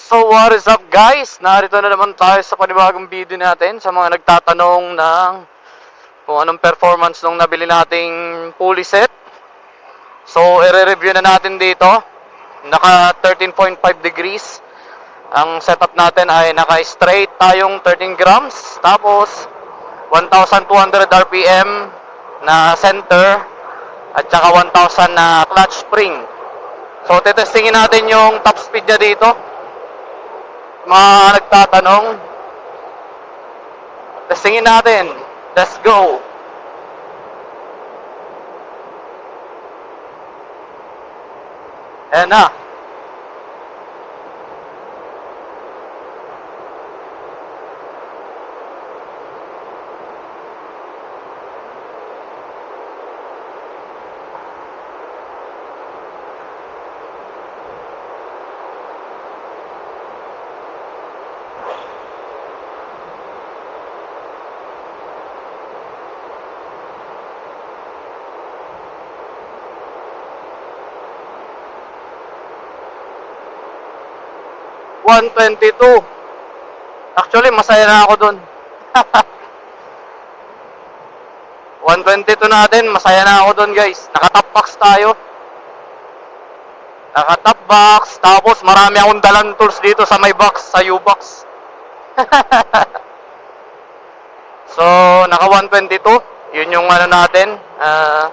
So what is up guys? Narito na naman tayo sa panibagong video natin sa mga nagtatanong ng kung anong performance nung nabili nating pulley set. So i-review na natin dito. Naka 13.5 degrees. Ang setup natin ay naka straight tayong 13 grams. Tapos 1,200 RPM na center at saka 1,000 na clutch spring. So tetestingin natin yung top speed niya dito mga nagtatanong. Testingin natin. Let's go. Ayan na. $122. Actually, masaya na ako dun. 122 natin, masaya na ako dun guys. Naka-top box tayo. Naka-top box, tapos marami akong dalang tools dito sa may box, sa U-box. so, naka 122. Yun yung ano natin, ah,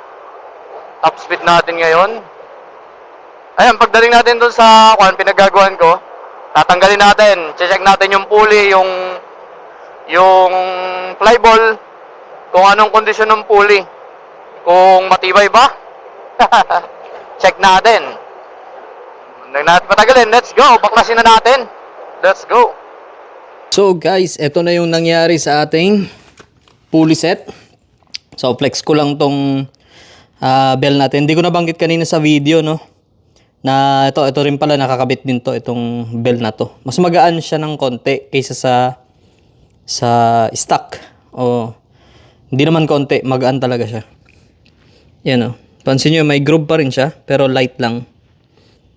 top speed natin ngayon. Ayan, pagdating natin dun sa kung pinagagawan ko, tatanggalin natin, check natin yung pulley, yung yung flyball, kung anong kondisyon ng pulley. Kung matibay ba? check natin. Huwag natin patagalin. Let's go. Baklasin na natin. Let's go. So guys, ito na yung nangyari sa ating pulley set. So flex ko lang tong ah, bell natin. Hindi ko nabanggit kanina sa video, no? Na ito, ito rin pala nakakabit din to, itong bell na to. Mas magaan siya ng konti kaysa sa sa stock. O hindi naman konti, magaan talaga siya. Yan o. Pansin nyo, may groove pa rin siya, pero light lang.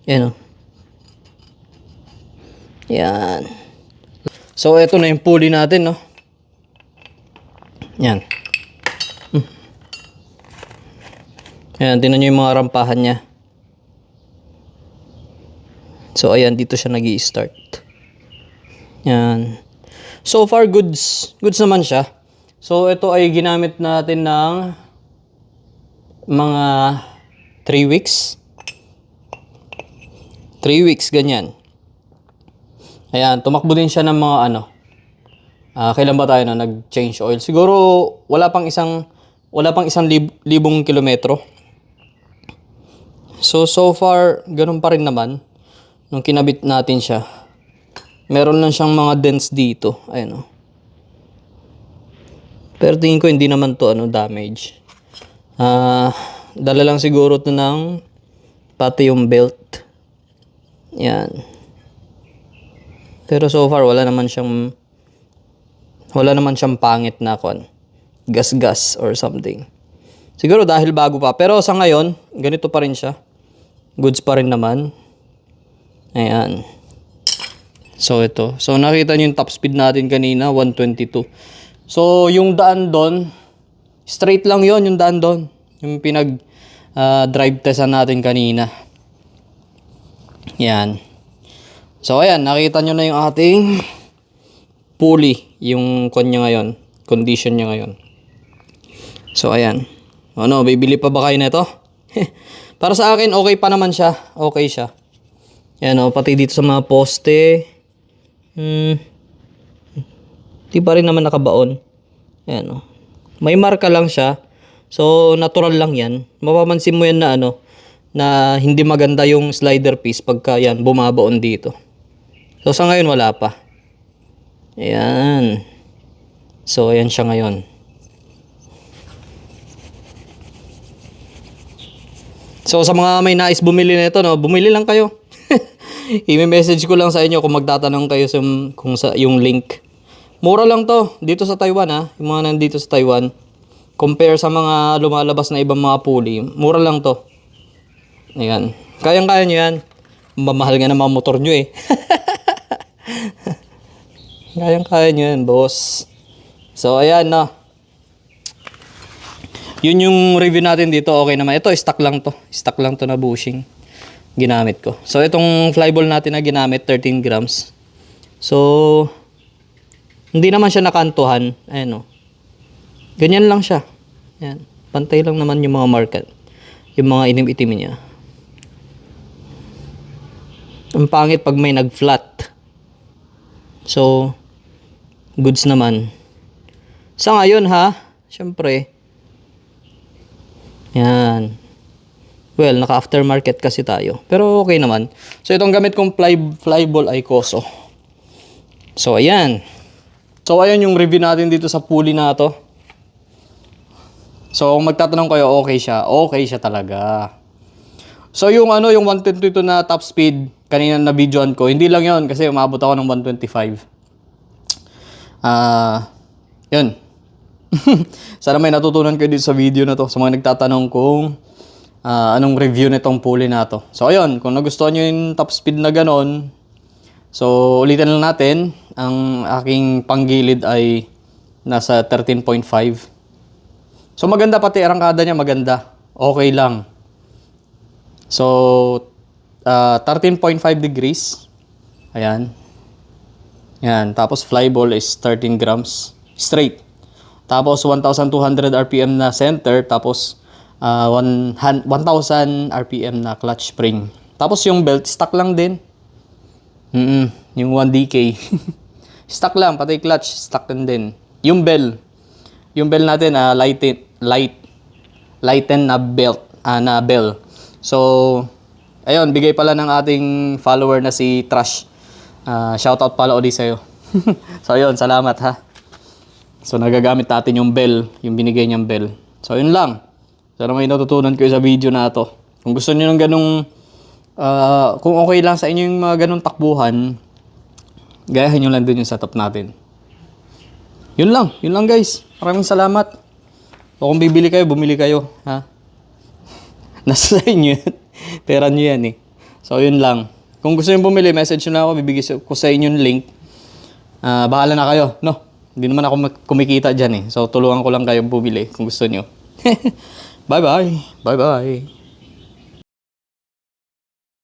Yan o. Yan. So, ito na yung pulley natin, no? Yan. Hmm. Yan, tinan nyo yung mga rampahan niya. So, ayan, dito siya nag start Yan. So far, goods. Goods naman siya. So, ito ay ginamit natin ng mga 3 weeks. 3 weeks, ganyan. Ayan, tumakbo din siya ng mga ano. Ah, kailan ba tayo na nag-change oil? Siguro wala pang isang wala pang isang lib- libong kilometro. So so far ganun pa rin naman nung kinabit natin siya. Meron lang siyang mga dents dito. Ayun oh. Pero tingin ko hindi naman to ano damage. Ah, dala lang siguro to ng pati yung belt. Yan. Pero so far wala naman siyang wala naman siyang pangit na kon gas-gas or something. Siguro dahil bago pa. Pero sa ngayon, ganito pa rin siya. Goods pa rin naman. Ayan. So ito. So nakita niyo yung top speed natin kanina, 122. So yung daan doon, straight lang yon yung daan doon. Yung pinag ah, drive testan natin kanina. Yan. So ayan, nakita nyo na yung ating pulley, yung kon niya ngayon, condition niya ngayon. So ayan. Ano, bibili pa ba kayo nito? Para sa akin, okay pa naman siya. Okay siya. Yan o, pati dito sa mga poste. Hmm. Di pa rin naman nakabaon. Yan o. May marka lang siya. So, natural lang yan. Mapapansin mo yan na ano, na hindi maganda yung slider piece pagka yan, bumabaon dito. So, sa ngayon, wala pa. Ayan. So, ayan siya ngayon. So, sa mga may nais bumili nito, no, bumili lang kayo. I-message ko lang sa inyo kung magtatanong kayo sa, kung sa yung link. Mura lang to dito sa Taiwan ha, yung mga nandito sa Taiwan. Compare sa mga lumalabas na ibang mga pulley, mura lang to. Ayan. Kayang-kaya nyo yan. Mamahal nga ng mga motor nyo eh. Kayang-kaya nyo yan, boss. So, ayan, no. Yun yung review natin dito. Okay naman. Ito, stock lang to. Stock lang to na bushing. Ginamit ko. So, itong flyball natin na ginamit, 13 grams. So, hindi naman siya nakantuhan. Ayan, no. Ganyan lang siya. Ayan. Pantay lang naman yung mga market. Yung mga itim-itim niya. Ang pangit pag may nag-flat. So, goods naman. Sa ngayon ha, syempre, yan. Well, naka-aftermarket kasi tayo. Pero okay naman. So, itong gamit kong fly, flyball ay Koso. So, ayan. So, ayan yung review natin dito sa pulley na to. So, kung magtatanong kayo, okay siya. Okay siya talaga. So, yung ano, yung 122 na top speed, kanina na videoan ko, hindi lang yon kasi umabot ako ng 125. Ah, yun. Sana may natutunan kayo dito sa video na to sa mga nagtatanong kung ah, anong review nitong pulley na to. So, ayun, kung nagustuhan nyo yung top speed na ganon, so, ulitin lang natin, ang aking panggilid ay nasa 13.5. So, maganda pati arangkada niya, maganda. Okay lang. So, uh, 13.5 degrees. Ayan. Yan. Tapos, flyball is 13 grams. Straight. Tapos, 1,200 RPM na center. Tapos, uh, 1,000 RPM na clutch spring. Tapos, yung belt, stock lang din. Mm Yung 1DK. stock lang. Pati clutch, stock din din. Yung bell. Yung bell natin, ah light, light, lighten na belt, ah, na bell. So, ayun, bigay pala ng ating follower na si Trash. Ah, shoutout pala ulit sa'yo. so, ayun, salamat ha. So, nagagamit natin yung bell, yung binigay niyang bell. So, yun lang. Sana may natutunan kayo sa video na to. Kung gusto niyo ng ganung, ah, kung okay lang sa inyo yung mga ganung takbuhan, gayahin nyo lang din yung setup natin. Yun lang, yun lang guys. Maraming salamat. O kung bibili kayo, bumili kayo. Ha? Nasa sa inyo yun. Pera nyo yan eh. So, yun lang. Kung gusto nyo bumili, message nyo na ako. Bibigay ko sa inyo yung link. Ah, bahala na kayo. No? Hindi naman ako kumikita dyan eh. So, tulungan ko lang kayong bumili kung gusto nyo. 拜拜拜拜